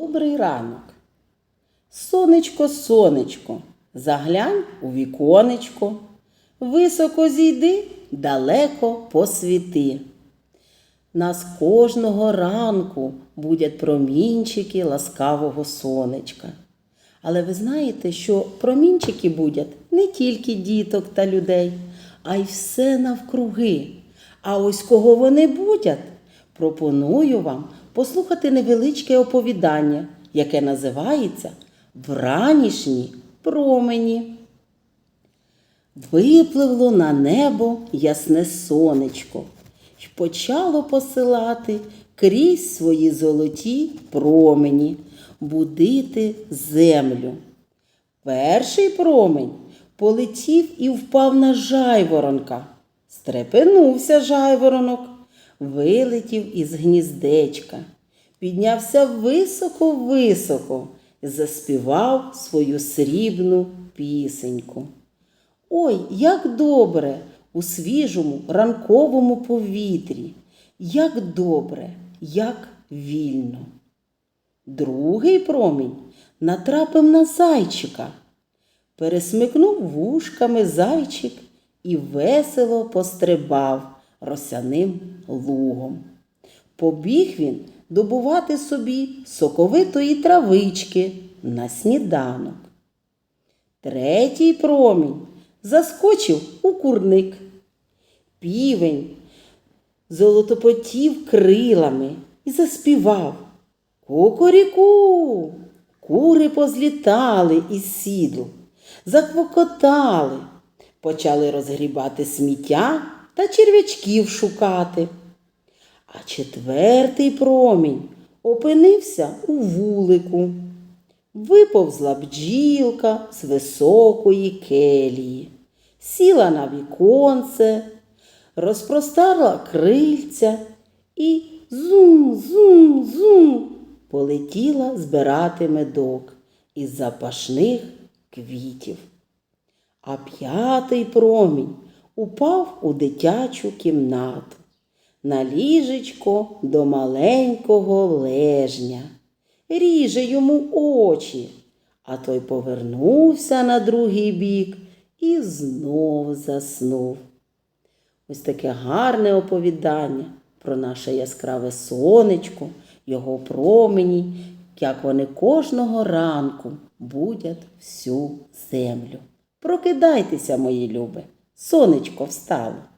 Добрий ранок. Сонечко, сонечко, заглянь у віконечко, високо зійди, далеко посвіти. Нас кожного ранку будять промінчики ласкавого сонечка. Але ви знаєте, що промінчики будуть не тільки діток та людей, а й все навкруги. А ось кого вони будуть, пропоную вам послухати невеличке оповідання, яке називається Вранішні промені. Випливло на небо ясне сонечко й почало посилати крізь свої золоті промені, будити землю. Перший промень полетів і впав на жайворонка. Стрепенувся жайворонок, вилетів із гніздечка, піднявся високо-високо заспівав свою срібну пісеньку. Ой, як добре у свіжому ранковому повітрі, як добре, як вільно. Другий промінь натрапив на зайчика, пересмикнув вушками зайчик і весело пострибав росяним лугом. Побіг він добувати собі соковитої травички на сніданок. Третій промінь заскочив у курник. Півень золотопотів крилами і заспівав Кукуріку. Кури позлітали із сіду, заквокотали, почали розгрібати сміття та черв'ячків шукати. А четвертий промінь опинився у вулику. Виповзла бджілка з високої келії, сіла на віконце, розпростарла крильця і зум-зум-зум полетіла збирати медок із запашних квітів. А п'ятий промінь упав у дитячу кімнату на ліжечко до маленького лежня, ріже йому очі, а той повернувся на другий бік і знов заснув. Ось таке гарне оповідання про наше яскраве сонечко, його промені, як вони кожного ранку будять всю землю. Прокидайтеся, мої любі, сонечко встало.